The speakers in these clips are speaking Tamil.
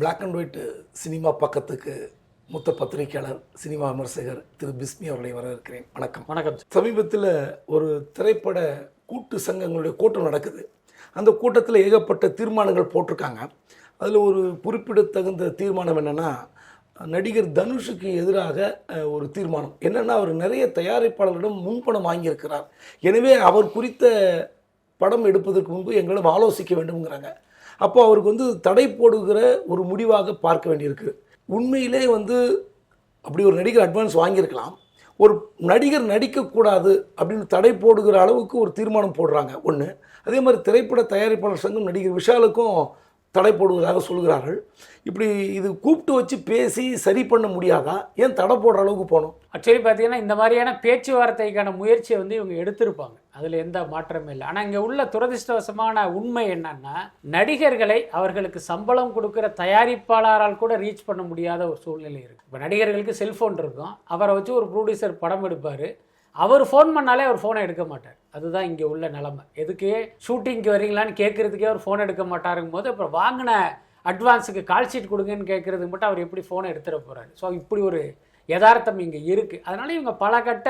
பிளாக் அண்ட் ஒயிட் சினிமா பக்கத்துக்கு மூத்த பத்திரிகையாளர் சினிமா விமர்சகர் திரு பிஸ்மி அவர்களை வரவேற்கிறேன். வணக்கம். வணக்கம். சமீபத்தில் ஒரு திரைப்பட கூட்டு சங்கங்களுடைய கூட்டம் நடக்குது. அந்த கூட்டத்தில் ஏகப்பட்ட தீர்மானங்கள் போட்டிருக்காங்க. அதில் ஒரு குறிப்பிடத்தகுந்த தீர்மானம் என்னென்னா நடிகர் தனுஷுக்கு எதிராக ஒரு தீர்மானம். என்னென்னா அவர் நிறைய தயாரிப்பாளர்களிடம் முன்பணம் வாங்கியிருக்கிறார். எனவே அவர் குறித்த படம் எடுப்பதற்கு முன்பு எங்களிடம் ஆலோசிக்க வேண்டும்ங்கிறாங்க. அப்போ அவருக்கு வந்து தடை போடுகிற ஒரு முடிவாக பார்க்க வேண்டியிருக்கு. உண்மையிலே வந்து அப்படி ஒரு நடிகர் அட்வான்ஸ் வாங்கியிருக்கலாம். ஒரு நடிகர் நடிக்கக்கூடாது அப்படின்னு தடை போடுகிற அளவுக்கு ஒரு தீர்மானம் போடுறாங்க. ஒன்று அதே மாதிரி திரைப்பட தயாரிப்பாளர் சங்கம் நடிகர் விஷாலுக்கும் தடை போடுவதாக சொல்கிறார்கள் இப்படி இது கூப்பிட்டு வச்சு பேசி சரி பண்ண முடியாதா? ஏன் தடை போடுற அளவுக்கு போனோம்? ஆக்சுவலி பார்த்தீங்கன்னா இந்த மாதிரியான பேச்சுவார்த்தைக்கான முயற்சியை வந்து இவங்க எடுத்திருப்பாங்க. அதில் எந்த மாற்றமும் இல்லை. ஆனால் இங்கே உள்ள துரதிர்ஷ்டவசமான உண்மை என்னன்னா நடிகர்களை அவர்களுக்கு சம்பளம் கொடுக்குற தயாரிப்பாளரால் கூட ரீச் பண்ண முடியாத ஒரு சூழ்நிலை இருக்குது இப்போ நடிகர்களுக்கு செல்ஃபோன் இருக்கும். அவரை வச்சு ஒரு ப்ரொடியூசர் படம் எடுப்பார். அவர் ஃபோன் பண்ணாலே அவர் ஃபோனை எடுக்க மாட்டார். அதுதான் இங்கே உள்ள நிலமை. எதுக்கு? ஷூட்டிங்க்கு வரீங்களான்னு கேட்குறதுக்கே அவர் ஃபோன் எடுக்க மாட்டாருங்கும் போது அப்புறம் வாங்கின அட்வான்ஸுக்கு கால் ஷீட் கொடுங்கன்னு கேட்குறதுக்கு மட்டும் அவர் எப்படி ஃபோனை எடுத்துட போகிறாரு ஸோ இப்படி ஒரு யதார்த்தம் இங்கே இருக்குது அதனால் இவங்க பல கட்ட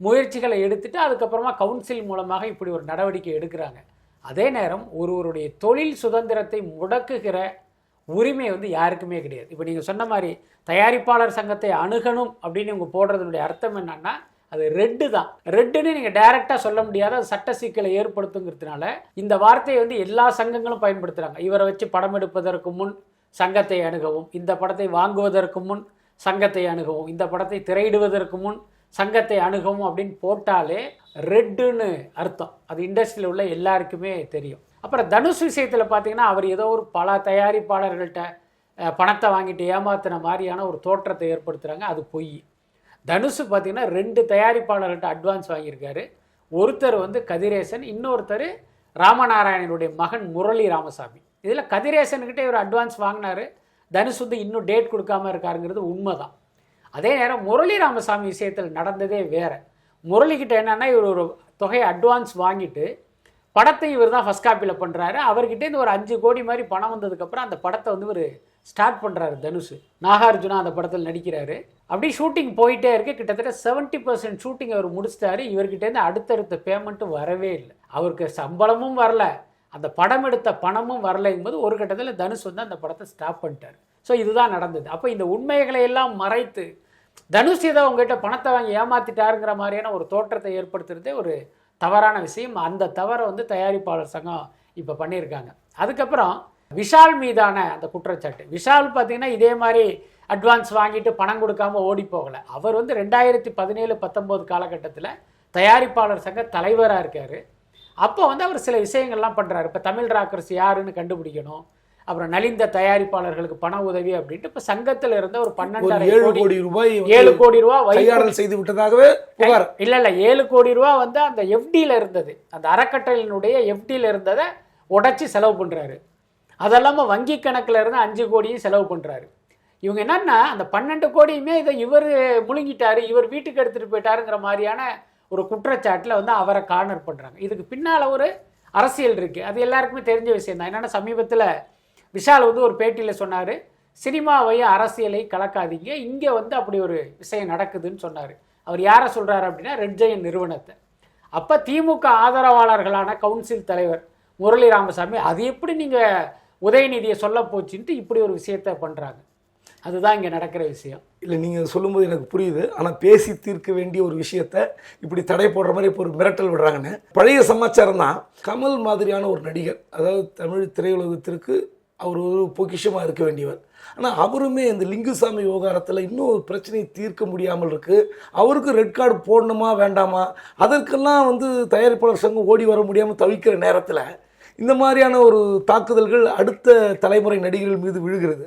முயற்சிகளை எடுத்துட்டு அதுக்கப்புறமா கவுன்சில் மூலமாக இப்படி ஒரு நடவடிக்கை எடுக்கிறாங்க. அதே நேரம் ஒருவருடைய தொழில் சுதந்திரத்தை முடக்குகிற உரிமை வந்து யாருக்குமே கிடையாது. இப்போ நீங்கள் சொன்ன மாதிரி தயாரிப்பாளர் சங்கத்தை அணுகணும் அப்படின்னு இவங்க போடுறதுனுடைய அர்த்தம் என்னன்னா அது ரெட்டு தான். ரெட்டுன்னு நீங்கள் டைரெக்டாக சொல்ல முடியாத. சட்ட சிக்கலை ஏற்படுத்துங்கிறதுனால இந்த வார்த்தையை வந்து எல்லா சங்கங்களும் பயன்படுத்துகிறாங்க இவரை வச்சு படம் எடுப்பதற்கு முன் சங்கத்தை அணுகவும் இந்த படத்தை வாங்குவதற்கு முன் சங்கத்தை அணுகவும் இந்த படத்தை திரையிடுவதற்கு முன் சங்கத்தை அணுகவும் அப்படின்னு போட்டாலே ரெட்டுன்னு அர்த்தம். அது இண்டஸ்ட்ரியில் உள்ள எல்லாருக்குமே தெரியும். அப்புறம் தனுஷ் விஷயத்தில் பார்த்தீங்கன்னா அவர் ஏதோ ஒரு பல தயாரிப்பாளர்கள்ட்ட பணத்தை வாங்கிட்டு ஏமாத்தின மாதிரியான ஒரு தோற்றத்தை ஏற்படுத்துகிறாங்க அது பொய். தனுஷு பார்த்தீங்கன்னா ரெண்டு தயாரிப்பாளர்கிட்ட அட்வான்ஸ் வாங்கியிருக்காரு. ஒருத்தர் வந்து கதிரேசன் இன்னொருத்தர் ராமநாராயணனுடைய மகன் முரளி ராமசாமி. இதில் கதிரேசன்கிட்ட இவர் அட்வான்ஸ் வாங்கினாரு. தனுஷ் வந்து இன்னும் டேட் கொடுக்காம இருக்காருங்கிறது உண்மை தான் அதே நேரம் முரளி ராமசாமி விஷயத்தில் நடந்ததே வேறு. முரளிக்கிட்ட என்னென்னா இவர் ஒரு தொகையை அட்வான்ஸ் வாங்கிட்டு படத்தை இவர் தான் ஃபஸ்ட் காப்பியில் பண்ணுறாரு அவர்கிட்டேருந்து ஒரு அஞ்சு கோடி மாதிரி பணம் வந்ததுக்கப்புறம் அந்த படத்தை வந்து இவர் ஸ்டார்ட் பண்ணுறாரு தனுஷ் நாகார்ஜுனா அந்த படத்தில் நடிக்கிறாரு. அப்படியே ஷூட்டிங் போயிட்டே இருக்கு. கிட்டத்தட்ட செவன்ட்டி பர்சன்ட் ஷூட்டிங் அவர் முடிச்சிட்டாரு. இவர்கிட்டேருந்து அடுத்தடுத்த பேமெண்ட்டும் வரவே இல்லை. அவருக்கு சம்பளமும் வரல. அந்த படம் எடுத்த பணமும் வரலைங்கும்போது ஒரு கட்டத்தில் தனுஷ் வந்து அந்த படத்தை ஸ்டாப் பண்ணிட்டார். ஸோ இதுதான் நடந்தது. அப்போ இந்த உண்மைகளை எல்லாம் மறைத்து தனுஷ் ஏதோ உங்ககிட்ட பணத்தை வாங்கி ஏமாத்திட்டாருங்கிற மாதிரியான ஒரு தோற்றத்தை ஏற்படுத்துறதே ஒரு தவறான விஷயம். அந்த தவறை வந்து தயாரிப்பாளர் சங்கம் இப்போ பண்ணியிருக்காங்க. அதுக்கப்புறம் விஷால் மீதான அந்த குற்றச்சாட்டு. விஷால் பார்த்தீங்கன்னா இதே மாதிரி அட்வான்ஸ் வாங்கிட்டு பணம் கொடுக்காம ஓடி போகலை. அவர் வந்து ரெண்டாயிரத்தி பதினேழு பத்தொம்போது காலகட்டத்தில் தயாரிப்பாளர் சங்க தலைவராக இருக்கார். அப்போ வந்து அவர் சில விஷயங்கள்லாம் பண்ணுறாரு இப்போ தமிழ் ராக்கர்ஸ் யாருன்னு கண்டுபிடிக்கணும். அப்புறம் நலிந்த தயாரிப்பாளர்களுக்கு பண உதவி அப்படின்ட்டு இப்போ சங்கத்தில் இருந்த ஒரு பன்னெண்டரை ஏழு கோடி ரூபாய் ஏழு கோடி ரூபா வைப்பு கையாடல் செய்து விட்டதாகவே புகார். இல்ல இல்ல ஏழு கோடி ரூபா வந்து அந்த எஃப்டியில் இருந்தது. அந்த அறக்கட்டளையினுடைய எஃப்டியில் இருந்ததை உடைச்சி செலவு பண்றாரு. அதெல்லாம வங்கி கணக்குல இருந்து அஞ்சு கோடியும் செலவு பண்றாரு. இவங்க என்னன்னா அந்த பன்னெண்டு கோடியுமே இதை இவர் முழுங்கிட்டாரு இவர் வீட்டுக்கு எடுத்துகிட்டு போயிட்டாருங்கிற மாதிரியான ஒரு குற்றச்சாட்டில் வந்து அவரை கார்னர் பண்ணுறாங்க இதுக்கு பின்னால் ஒரு அரசியல் இருக்குது அது எல்லாருக்குமே தெரிஞ்ச விஷயம் தான் என்னென்னா சமீபத்தில் விஷால் வந்து ஒரு பேட்டியில் சொன்னார் சினிமாவையும் அரசியலை கலக்காதீங்க. இங்கே வந்து அப்படி ஒரு விஷயம் நடக்குதுன்னு சொன்னார். அவர் யாரை சொல்கிறார் அப்படின்னா ரெட் ஜெயன் நிறுவனத்தை. அப்போ திமுக ஆதரவாளர்களான கவுன்சில் தலைவர் முரளி ராமசாமி அது எப்படி நீங்கள் உதயநிதியை சொல்ல போச்சுன்ட்டு இப்படி ஒரு விஷயத்த பண்ணுறாங்க அதுதான் இங்கே நடக்கிற விஷயம். இல்லை நீங்கள் சொல்லும்போது எனக்கு புரியுது. ஆனால் பேசி தீர்க்க வேண்டிய ஒரு விஷயத்த இப்படி தடை போடுற மாதிரி இப்போ ஒரு மிரட்டல் விடுறாங்கன்னு. பழைய சமாச்சாரம் தான். கமல் மாதிரியான ஒரு நடிகர் அதாவது தமிழ் திரையுலகத்திற்கு அவர் ஒரு பொக்கிஷமாக இருக்க வேண்டியவர். ஆனால் அவருமே இந்த லிங்குசாமி விவகாரத்தில் இன்னும் ஒரு பிரச்சனையை தீர்க்க முடியாமல் இருக்குது அவருக்கு ரெட் கார்டு போடணுமா வேண்டாமா? அதற்கெல்லாம் வந்து தயாரிப்பாளர் சங்கம் ஓடி வர முடியாமல் தவிக்கிற நேரத்தில் இந்த மாதிரியான ஒரு தாக்குதல்கள் அடுத்த தலைமுறை நடிகர்கள் மீது விழுகிறது.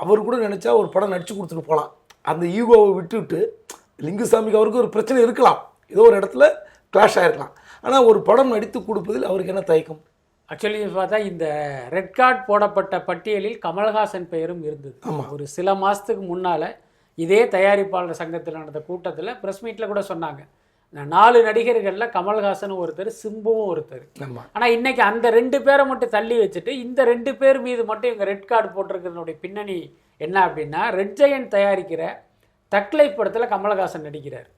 அவர் கூட நினச்சா ஒரு படம் நடிச்சு கொடுத்துட்டு போகலாம் அந்த ஈகோவை விட்டுவிட்டு லிங்குசாமிக்கு அவருக்கு ஒரு பிரச்சனை இருக்கலாம். ஏதோ ஒரு இடத்துல கிளாஷ் ஆகிருக்கலாம் ஆனால் ஒரு படம் நடித்து கொடுப்பதில் அவருக்கு என்ன தயக்கம்? ஆக்சுவலி பார்த்தா இந்த ரெட் கார்டு போடப்பட்ட பட்டியலில் கமல்ஹாசன் பெயரும் இருந்தது. ஆமா. ஒரு சில மாதத்துக்கு முன்னால் இதே தயாரிப்பாளர் சங்கத்தில் நடந்த கூட்டத்தில் ப்ரெஸ் மீட்டில் கூட சொன்னாங்க. நாலு நடிகர்கள்ல கமல்ஹாசன் ஒருத்தர் சிம்புவும் ஒருத்தர். ஆமாம் ஆனா இன்னைக்கு அந்த ரெண்டு பேரை மட்டும் தள்ளி வச்சுட்டு இந்த ரெண்டு பேர் மீது மட்டும் இவங்க ரெட் கார்டு போட்டிருக்கிறதுனுடைய பின்னணி என்ன அப்படின்னா ரெட் ஜெயன் தயாரிக்கிற தக்லை படத்துல கமலஹாசன் நடிக்கிறார்.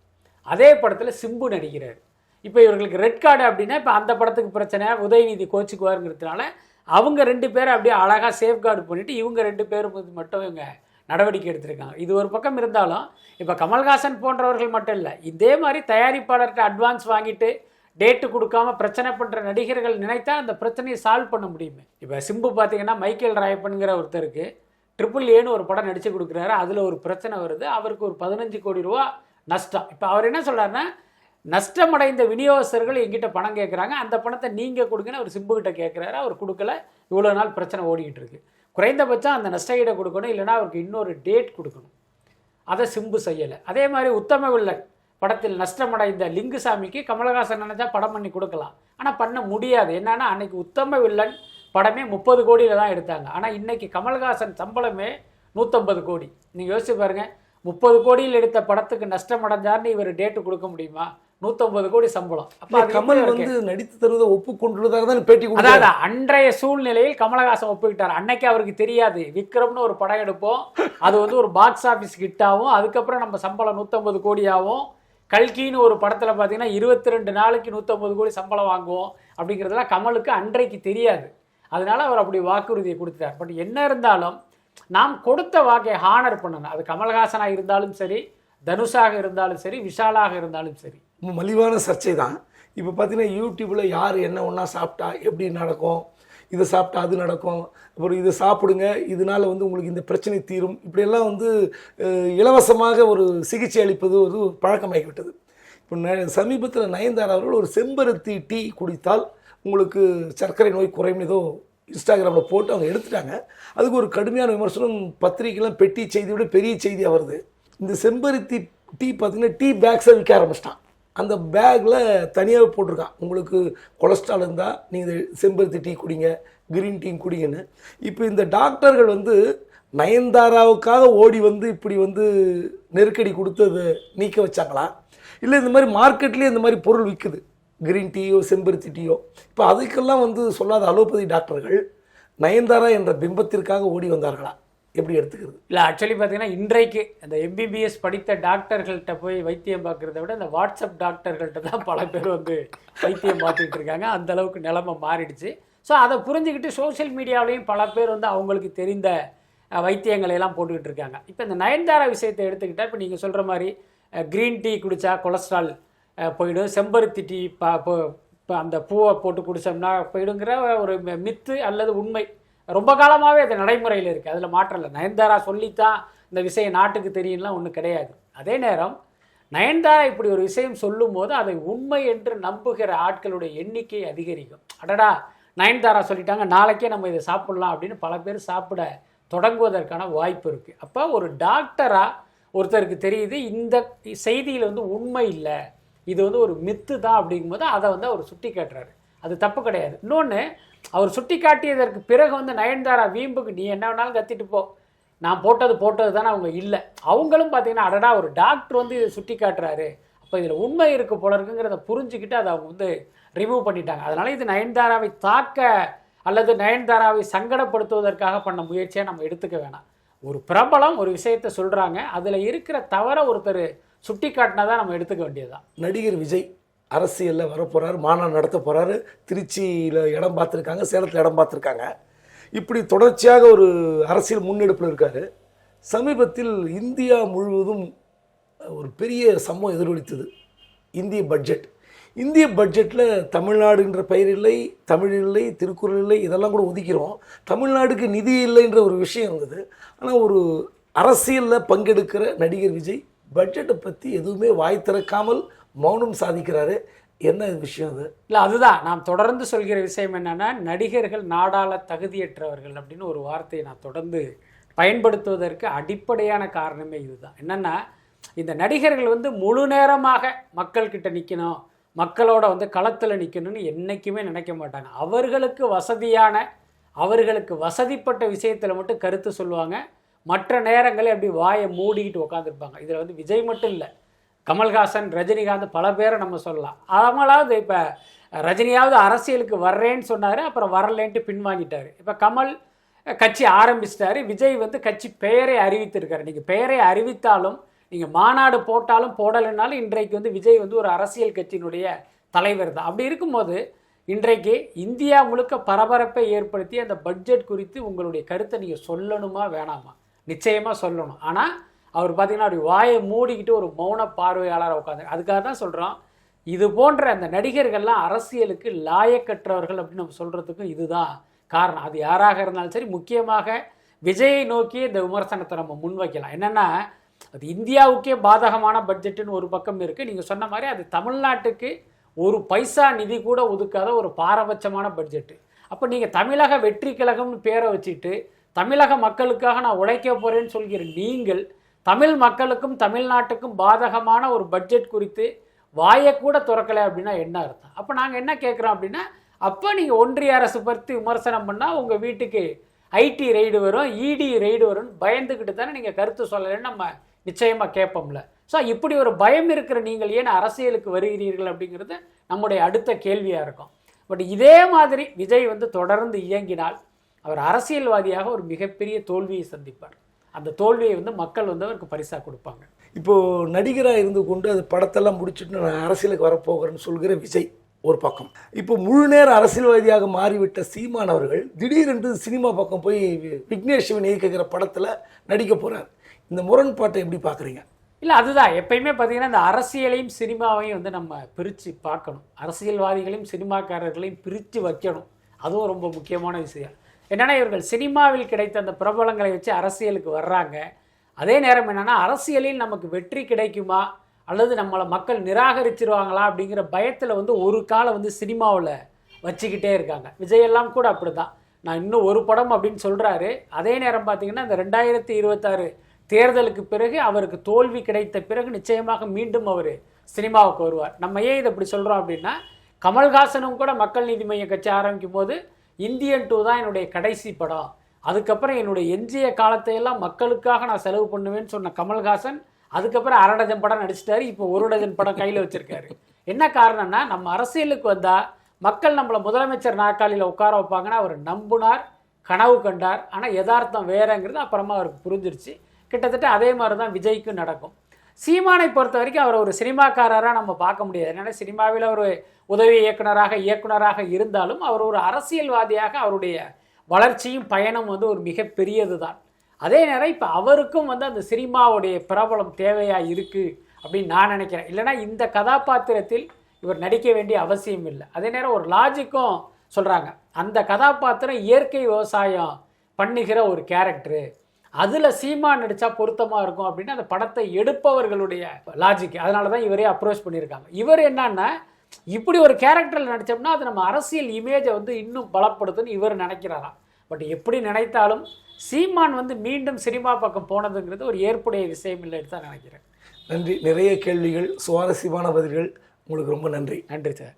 அதே படத்துல சிம்பு நடிக்கிறார். இப்போ இவர்களுக்கு ரெட் கார்டு அப்படின்னா இப்போ அந்த படத்துக்கு பிரச்சனை உதயநிதி கோச்சுக்குவாருங்கிறதுனால அவங்க ரெண்டு பேரை அப்படியே அழகாக சேஃப்கார்டு பண்ணிட்டு இவங்க ரெண்டு பேரும் மட்டும் இவங்க நடவடிக்கை எடுத்திருக்காங்க. இது ஒரு பக்கம் இருந்தாலும் இப்போ கமல்ஹாசன் போன்றவர்கள் மட்டும் இல்லை இதே மாதிரி தயாரிப்பாளர்கிட்ட அட்வான்ஸ் வாங்கிட்டு டேட்டு கொடுக்காம பிரச்சனை பண்ணுற நடிகர்கள் நினைத்தா அந்த பிரச்சனையை சால்வ் பண்ண முடியுமே. இப்போ சிம்பு பார்த்தீங்கன்னா மைக்கேல் ராயப்பனுங்கிற ஒருத்தருக்கு ட்ரிபிள் ஏன்னு ஒரு படம் நடித்து கொடுக்குறாரு. அதில் ஒரு பிரச்சனை வருது. அவருக்கு ஒரு பதினஞ்சு கோடி ரூபா நஷ்டம். இப்போ அவர் என்ன சொல்கிறாருன்னா நஷ்டமடைந்த விநியோகஸ்தர்கள் எங்கிட்ட பணம் கேட்குறாங்க அந்த பணத்தை நீங்கள் கொடுங்கன்னு அவர் சிம்புக்கிட்ட கேட்குறாரு அவர் கொடுக்கல. இவ்வளோ நாள் பிரச்சனை ஓடிக்கிட்டு இருக்குது குறைந்தபட்சம் அந்த நஷ்டஈடை கொடுக்கணும் இல்லைன்னா அவருக்கு இன்னொரு டேட் கொடுக்கணும். அதை சிம்பு செய்யலை. அதே மாதிரி உத்தம வில்லன் படத்தில் நஷ்டமடைந்த லிங்குசாமிக்கு கமலஹாசன் நினைச்சா படம் பண்ணி கொடுக்கலாம். ஆனால் பண்ண முடியாது. என்னென்னா அன்னைக்கு உத்தம வில்லன் படமே முப்பது கோடியில் தான் எடுத்தாங்க. ஆனால் இன்னைக்கு கமல்ஹாசன் சம்பளமே நூற்றம்பது கோடி. நீங்கள் யோசிச்சு பாருங்க முப்பது கோடியில் எடுத்த படத்துக்கு நஷ்டம் அடைஞ்சார்னு இவர் டேட்டு கொடுக்க முடியுமா? நூற்றம்பது கோடி சம்பளம். அப்போ கமல்? வந்து நடித்து தருவதை ஒப்புக்கொண்டுள்ளதாக தான் பேட்டி கொடுத்தாரு அதாவது அன்றைய சூழ்நிலையில் கமலஹாசன் ஒப்புக்கிட்டார். அன்னைக்கு அவருக்கு தெரியாது. விக்ரம்னு ஒரு படம் எடுப்போம். அது வந்து ஒரு பாக்ஸ் ஆஃபீஸ் ஹிட்டாகும் அதுக்கப்புறம் நம்ம சம்பளம் நூற்றம்பது கோடி ஆகும் கல்கின்னு ஒரு படத்தில் பார்த்தீங்கன்னா இருபத்தி ரெண்டு நாளைக்கு நூற்றம்பது கோடி சம்பளம் வாங்குவோம் அப்படிங்கிறதெல்லாம் கமலுக்கு அன்றைக்கு தெரியாது. அதனால அவர் அப்படி வாக்குறுதியை கொடுத்துட்டார். பட் என்ன இருந்தாலும் நாம் கொடுத்த வாக்கை ஹானர் பண்ணணும். அது கமல்ஹாசனாக இருந்தாலும் சரி தனுஷாக இருந்தாலும் சரி விஷாலாக இருந்தாலும் சரி. மலிவான சர்ச்சை தான். இப்போ பார்த்தீங்கன்னா யூடியூப்பில் யார் என்ன ஒன்றா சாப்பிட்டா எப்படி நடக்கும்? இதை சாப்பிட்டா அது நடக்கும். அப்புறம் இதை சாப்பிடுங்க இதனால வந்து உங்களுக்கு இந்த பிரச்சனை தீரும். இப்படியெல்லாம் வந்து இலவசமாக ஒரு சிகிச்சை அளிப்பது ஒரு பழக்கமாகிவிட்டது. இப்போ ந சமீபத்தில் நயன்தாரா அவர்கள் ஒரு செம்பருத்தி டீ குடித்தால் உங்களுக்கு சர்க்கரை நோய் குறையும் ஏதோ இன்ஸ்டாகிராமில் போட்டு அவங்க எடுத்துட்டாங்க. அதுக்கு ஒரு கடுமையான விமர்சனம் பத்திரிக்கைலாம் பெட்டி செய்தியை விட பெரிய செய்தியாக வருது இந்த செம்பருத்தி டீ பார்த்தீங்கன்னா டீ பேக்ஸை விற்க ஆரம்பிச்சிட்டான். அந்த பேக்கில் தனியாக போட்டிருக்கான். உங்களுக்கு கொலஸ்ட்ரால் இருந்தால் நீங்கள் செம்பருத்தி டீ குடிங்க க்ரீன் டீ குடிங்கன்னு. இப்போ இந்த டாக்டர்கள் வந்து நயன்தாராவுக்காக ஓடி வந்து இப்படி வந்து நெருக்கடி கொடுத்து அதை நீக்க வச்சாங்களா? இல்லை இந்த மாதிரி மார்க்கெட்லேயே இந்த மாதிரி பொருள் விற்குது கிரீன் டீயோ செம்பருத்தி டீயோ? இப்போ அதுக்கெல்லாம் வந்து சொல்லாத அலோபதி டாக்டர்கள் நயன்தாரா என்ற பிம்பத்திற்காக ஓடி வந்தார்களா? எப்படி எடுத்துக்கிறது? இல்லை ஆக்சுவலி பார்த்தீங்கன்னா இன்றைக்கு அந்த எம்பிபிஎஸ் படித்த டாக்டர்கள்ட்ட போய் வைத்தியம் பார்க்குறத விட இந்த வாட்ஸ்அப் டாக்டர்கள்ட்ட தான் பல பேர் வந்து வைத்தியம் பார்த்துக்கிட்டு இருக்காங்க. அந்த அளவுக்கு நிலைமை மாறிடுச்சு. ஸோ அதை புரிஞ்சுக்கிட்டு சோஷியல் மீடியாவிலையும் பல பேர் வந்து அவங்களுக்கு தெரிந்த வைத்தியங்களை எல்லாம் போட்டுக்கிட்டு இருக்காங்க. இப்போ இந்த நயன்தாரா விஷயத்தை எடுத்துக்கிட்டால் இப்போ நீங்கள் சொல்கிற மாதிரி க்ரீன் டீ குடித்தா கொலஸ்ட்ரால் போயிடும். செம்பருத்தி டீ பா இப்போ அந்த பூவை போட்டு குடித்தோம்னா போயிடுங்கிற ஒரு மித்து அல்லது உண்மை. ரொம்ப காலமாகவே அது நடைமுறையில் இருக்குது அதில் மாற்றம் இல்லை. நயன்தாரா சொல்லித்தான் இந்த விஷயம் நாட்டுக்கு தெரியும்லாம் ஒன்றும் கிடையாது. அதே நேரம் நயன்தாரா இப்படி ஒரு விஷயம் சொல்லும்போது அதை உண்மை என்று நம்புகிற ஆட்களுடைய எண்ணிக்கை அதிகரிக்கும். அடடா நயன்தாரா சொல்லிட்டாங்க நாளைக்கே நம்ம இதை சாப்பிட்லாம் அப்படின்னு பல பேர் சாப்பிட தொடங்குவதற்கான வாய்ப்பு இருக்குது அப்போ ஒரு டாக்டராக ஒருத்தருக்கு தெரியுது இந்த செய்தியில் வந்து உண்மை இல்லை இது வந்து ஒரு மித்து தான் அப்படிங்கும்போது அதை வந்து அவர் சுட்டி காட்டுறாரு அது தப்பு கிடையாது. இன்னொன்று அவர் சுட்டி காட்டியதற்கு பிறகு வந்து நயன்தாரா வீம்புக்கு நீ என்ன வேணாலும் கத்திட்டு போ. நான் போட்டது போட்டது தானே அவங்க இல்லை. அவங்களும் பார்த்தீங்கன்னா அடடா ஒரு டாக்டர் வந்து இதை சுட்டி காட்டுறாரு. அப்போ இதில் உண்மை இருக்குது போல இருக்குங்கிறத புரிஞ்சுக்கிட்டு அதை அவங்க வந்து ரிமூவ் பண்ணிட்டாங்க. அதனால் இது நயன்தாராவை தாக்க அல்லது நயன்தாராவை சங்கடப்படுத்துவதற்காக பண்ண முயற்சியாக நம்ம எடுத்துக்க வேணாம். ஒரு பிரபலம் ஒரு விஷயத்த சொல்கிறாங்க அதில் இருக்கிற தவற ஒருத்தர் சுட்டி காட்டினா தான் நம்ம எடுத்துக்க வேண்டியதுதான். நடிகர் விஜய். அரசியலில் வரப்போகிறாரு மாநாடு நடத்த போகிறாரு திருச்சியில் இடம் பார்த்துருக்காங்க சேலத்தில் இடம் பார்த்துருக்காங்க. இப்படி தொடர்ச்சியாக ஒரு அரசியல் முன்னெடுப்பில் இருக்கார். சமீபத்தில் இந்தியா முழுவதும் ஒரு பெரிய சம்பவம் எதிரொலித்தது. இந்திய பட்ஜெட் இந்திய பட்ஜெட்டில் தமிழ்நாடுன்ற பெயர் இல்லை தமிழ் இல்லை திருக்குறள் இல்லை இதெல்லாம் கூட ஒதுக்கிறோம். தமிழ்நாடுக்கு நிதி இல்லைன்ற ஒரு விஷயம் இருந்தது. ஆனால் ஒரு அரசியலில் பங்கெடுக்கிற நடிகர் விஜய் பட்ஜெட்டை பற்றி எதுவுமே வாய் திறக்காமல் மௌனம் சாதிக்கிறாரு. என்ன விஷயம் அது? இல்லை அதுதான். நாம் தொடர்ந்து சொல்கிற விஷயம் என்னென்னா நடிகர்கள் நாடாள தகுதியற்றவர்கள் அப்படின்னு ஒரு வார்த்தையை நான் தொடர்ந்து பயன்படுத்துவதற்கு அடிப்படையான காரணமே இதுதான். என்னென்னா இந்த நடிகர்கள் வந்து முழு நேரமாக மக்கள்கிட்ட நிற்கணும் மக்களோட வந்து களத்தில் நிற்கணும்னு என்றைக்குமே நினைக்க மாட்டாங்க. அவர்களுக்கு வசதியான அவர்களுக்கு வசதிப்பட்ட விஷயத்தில் மட்டும் கருத்து சொல்லுவாங்க. மற்ற நேரங்களில் அப்படி வாயை மூடிக்கிட்டு உட்காந்துருப்பாங்க இதில் வந்து விஜய் மட்டும் இல்லை. கமல்ஹாசன் ரஜினிகாந்த் பல பேரை நம்ம சொல்லலாம். அவங்களாவது இப்போ ரஜினியாவது அரசியலுக்கு வர்றேன்னு சொன்னார் அப்புறம் வரலேன்ட்டு பின்வாங்கிட்டார். இப்போ கமல் கட்சி ஆரம்பிச்சிட்டாரு. விஜய் வந்து கட்சி பெயரை அறிவித்திருக்காரு. நீங்கள் பெயரை அறிவித்தாலும் நீங்கள் மாநாடு போட்டாலும் போடலைனாலும் இன்றைக்கு வந்து விஜய் வந்து ஒரு அரசியல் கட்சியினுடைய தலைவர் தான். அப்படி இருக்கும்போது இன்றைக்கு இந்தியா முழுக்க பரபரப்பை ஏற்படுத்தி அந்த பட்ஜெட் குறித்து உங்களுடைய கருத்தை நீங்கள் சொல்லணுமா வேணாமா? நிச்சயமாக சொல்லணும். ஆனால் அவர் பார்த்தீங்கன்னா அப்படி வாயை மூடிக்கிட்டு ஒரு மௌன பார்வையாளராக உட்காந்து அதுக்காக தான் சொல்கிறோம் இது போன்ற அந்த நடிகர்கள்லாம் அரசியலுக்கு லாயக்கற்றவர்கள் அப்படின்னு நம்ம சொல்கிறதுக்கும் இதுதான் காரணம். அது யாராக இருந்தாலும் சரி முக்கியமாக விஜயை நோக்கி இந்த விமர்சனத்தை நம்ம முன்வைக்கலாம். என்னென்னா அது இந்தியாவுக்கே பாதகமான பட்ஜெட்டுன்னு ஒரு பக்கம் இருக்குது நீங்கள் சொன்ன மாதிரி அது தமிழ்நாட்டுக்கு ஒரு பைசா நிதி கூட ஒதுக்காத ஒரு பாரபட்சமான பட்ஜெட்டு. அப்போ நீங்கள் தமிழக வெற்றி கழகம்னு பேரை வச்சுட்டு தமிழக மக்களுக்காக நான் உழைக்க போகிறேன்னு சொல்கிற நீங்கள் தமிழ் மக்களுக்கும் தமிழ்நாட்டுக்கும் பாதகமான ஒரு பட்ஜெட் குறித்து வாயை கூட திறக்கலை அப்படின்னா என்ன அர்த்தம்? அப்போ நாங்கள் என்ன கேட்குறோம் அப்படின்னா அப்போ நீங்கள் ஒன்றிய அரசு பற்றி விமர்சனம் பண்ணால் உங்கள் வீட்டுக்கு ஐடி ரெய்டு வரும் இடி ரெய்டு வரும்னு பயந்துக்கிட்டு தானே நீங்கள் கருத்து சொல்லலைன்னு நம்ம நிச்சயமாக கேட்போம்ல. ஸோ இப்படி ஒரு பயம் இருக்கிற நீங்கள் ஏன் அரசியலுக்கு வருகிறீர்கள் அப்படிங்கிறது நம்முடைய அடுத்த கேள்வியாக இருக்கும். பட் இதே மாதிரி விஜய் வந்து தொடர்ந்து இயங்கினால் அவர் அரசியல்வாதியாக ஒரு மிகப்பெரிய தோல்வியை சந்திப்பார். அந்த தோல்வியை வந்து மக்கள் வந்து அவருக்கு பரிசாக கொடுப்பாங்க. இப்போது நடிகராக இருந்து கொண்டு அது படத்தெல்லாம் முடிச்சுட்டு நான் அரசியலுக்கு வரப்போகிறேன்னு சொல்கிற விஜய் ஒரு பக்கம். இப்போ முழு நேர அரசியல்வாதியாக மாறிவிட்ட சீமான் அவர்கள் திடீரென்று சினிமா பக்கம் போய் விக்னேஷ் சிவன் இயக்குகிற படத்தில் நடிக்க போகிறார் இந்த முரண்பாட்டை எப்படி பார்க்குறீங்க? இல்லை அதுதான். எப்பயுமே பார்த்தீங்கன்னா இந்த அரசியலையும் சினிமாவையும் வந்து நம்ம பிரித்து பார்க்கணும். அரசியல்வாதிகளையும் சினிமாக்காரர்களையும் பிரித்து வைக்கணும். அதுவும் ரொம்ப முக்கியமான விஷயம். என்னென்னா இவர்கள் சினிமாவில் கிடைத்த அந்த பிரபலங்களை வச்சு அரசியலுக்கு வர்றாங்க. அதே நேரம் என்னென்னா அரசியலில் நமக்கு வெற்றி கிடைக்குமா? அல்லது நம்மளை மக்கள் நிராகரிச்சிருவாங்களா? அப்படிங்கிற பயத்தில் வந்து ஒரு காலம் வந்து சினிமாவில் வச்சுக்கிட்டே இருக்காங்க. விஜயெல்லாம் கூட அப்படி தான் நான் இன்னும் ஒரு படம் அப்படின்னு சொல்கிறாரு அதே நேரம் பார்த்தீங்கன்னா இந்த ரெண்டாயிரத்தி இருபத்தாறு தேர்தலுக்கு பிறகு அவருக்கு தோல்வி கிடைத்த பிறகு நிச்சயமாக மீண்டும் அவர் சினிமாவுக்கு வருவார். நம்ம ஏன் இதை இப்படி சொல்கிறோம் அப்படின்னா கமல்ஹாசனும் கூட மக்கள் நீதி மையம் கட்சி ஆரம்பிக்கும் போது இந்தியன் டூ தான் என்னுடைய கடைசி படம் அதுக்கப்புறம் என்னுடைய எஞ்சிய காலத்தையெல்லாம் மக்களுக்காக நான் செலவு பண்ணுவேன்னு சொன்ன கமல்ஹாசன் அதுக்கப்புறம் அரை டஜன் படம் நடிச்சிட்டாரு இப்போ ஒரு டஜன் படம் கையில் வச்சிருக்காரு. என்ன காரணம்னா நம்ம அரசியலுக்கு வந்தால் மக்கள் நம்மளை முதலமைச்சர் நாற்காலியில் உட்கார வைப்பாங்கன்னா அவர் நம்புனார் கனவு கண்டார். ஆனால் யதார்த்தம் வேறங்கிறது அப்புறமா அவருக்கு புரிஞ்சிருச்சு. கிட்டத்தட்ட அதே மாதிரி தான் விஜய்க்கும் நடக்கும். சீமானை பொறுத்த வரைக்கும் அவர் ஒரு சினிமாக்காரராக நம்ம பார்க்க முடியாது. என்னென்னா சினிமாவில் ஒரு உதவி இயக்குனராக இயக்குனராக இருந்தாலும் அவர் ஒரு அரசியல்வாதியாக அவருடைய வளர்ச்சியும் பயணம் வந்து ஒரு மிகப்பெரியது தான் அதே நேரம் இப்போ அவருக்கும் வந்து அந்த சினிமாவுடைய பிரபலம் தேவையாக இருக்குது அப்படின்னு நான் நினைக்கிறேன். இல்லைனா இந்த கதாபாத்திரத்தில் இவர் நடிக்க வேண்டிய அவசியம் இல்லை. அதே நேரம் ஒரு லாஜிக்கும் சொல்கிறாங்க அந்த கதாபாத்திரம் இயற்கை விவசாயம் பண்ணுகிற ஒரு கேரக்டரு அதில் சீமா நடித்தா பொருத்தமாக இருக்கும் அப்படின்னு அந்த படத்தை எடுப்பவர்களுடைய லாஜிக் அதனால தான் இவரே அப்ரோச் பண்ணியிருக்காங்க. இவர் என்னன்னா இப்படி ஒரு கேரக்டரில் நடித்தோம்னா அது நம்ம அரசியல் இமேஜை வந்து இன்னும் பலப்படுத்துன்னு இவர் நினைக்கிறாராம். பட் எப்படி நினைத்தாலும் சீமான் வந்து மீண்டும் சினிமா பக்கம் போனதுங்கிறது ஒரு ஏற்புடைய விஷயம் இல்லைன்னு தான் நினைக்கிறேன். நன்றி. நிறைய கேள்விகள் சுவாரஸ்யமான பதில்கள். உங்களுக்கு ரொம்ப நன்றி. நன்றி சார்.